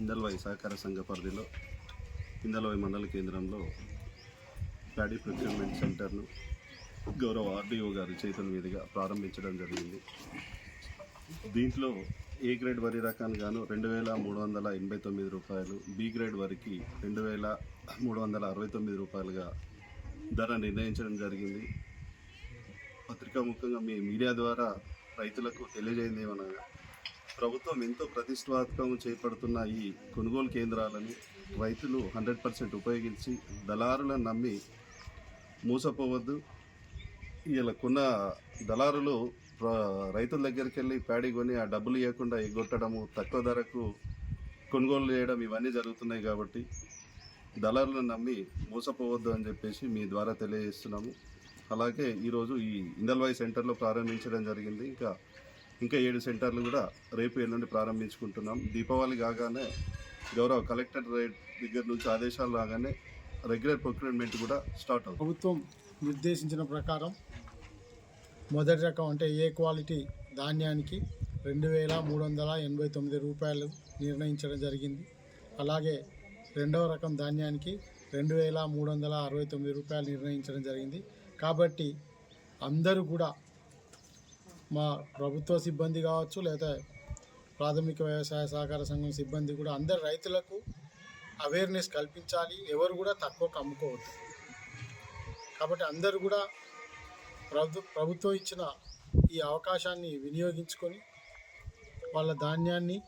ఇందల్వాయి సహకార సంఘ పరిధిలో ఇందల్వాయి మండల కేంద్రంలో ప్యాడీ ప్రొక్యూర్మెంట్ సెంటర్ను గౌరవ ఆర్డీఓ గారి చేతుల మీదుగా ప్రారంభించడం జరిగింది. దీంట్లో ఏ గ్రేడ్ వరి రకాన్ని గాను రెండు వేల మూడు వందల ఎనభై తొమ్మిది రూపాయలు బి గ్రేడ్ వరికి రెండు వేల మూడు వందల అరవై తొమ్మిది రూపాయలుగా ధర నిర్ణయించడం జరిగింది. పత్రికా ముఖ్యంగా మీ మీడియా ద్వారా రైతులకు తెలియజేయండి ఏమనగా ప్రభుత్వం ఎంతో ప్రతిష్టాత్మకం చేపడుతున్న ఈ కొనుగోలు కేంద్రాలను రైతులు హండ్రెడ్ పర్సెంట్ ఉపయోగించి దళారులను నమ్మి మూసపోవద్దు. ఇలా కొన్న దళారులు రైతుల దగ్గరికి వెళ్ళి ప్యాడీ కొని ఆ డబ్బులు ఇవ్వకుండా ఎగ్గొట్టడము తక్కువ ధరకు కొనుగోలు చేయడం ఇవన్నీ జరుగుతున్నాయి కాబట్టి దళారులను నమ్మి మోసపోవద్దు అని చెప్పేసి మీ ద్వారా తెలియజేస్తున్నాము. అలాగే ఈరోజు ఈ ఇందల్వాయి సెంటర్లో ప్రారంభించడం జరిగింది. ఇంకా ఇంకా ఏడు సెంటర్లు కూడా రేపు ఎల్లుండి ప్రారంభించుకుంటున్నాం. దీపావళి కాగానే గౌరవ కలెక్టర్ దగ్గర నుంచి ఆదేశాలు రాగానే రెగ్యులర్ ప్రొక్యూర్మెంట్ కూడా స్టార్ట్ అవుతుంది. ప్రభుత్వం నిర్దేశించిన ప్రకారం మొదటి రకం అంటే ఏ క్వాలిటీ ధాన్యానికి రెండు వేల మూడు వందల ఎనభై తొమ్మిది రూపాయలు నిర్ణయించడం జరిగింది. అలాగే రెండవ రకం ధాన్యానికి రెండు వేల మూడు వందల అరవై తొమ్మిది రూపాయలు నిర్ణయించడం జరిగింది. కాబట్టి అందరూ కూడా మా ప్రభుత్వ సిబ్బంది కావచ్చు లేదా ప్రాథమిక వ్యవసాయ సహకార సంఘం సిబ్బంది కూడా అందరు రైతులకు అవేర్నెస్ కల్పించాలి. ఎవరు కూడా తక్కువ అమ్ముకోవద్దు కాబట్టి అందరూ కూడా ప్రభు ప్రభుత్వం ఇచ్చిన ఈ అవకాశాన్ని వినియోగించుకొని వాళ్ళ ధాన్యాన్ని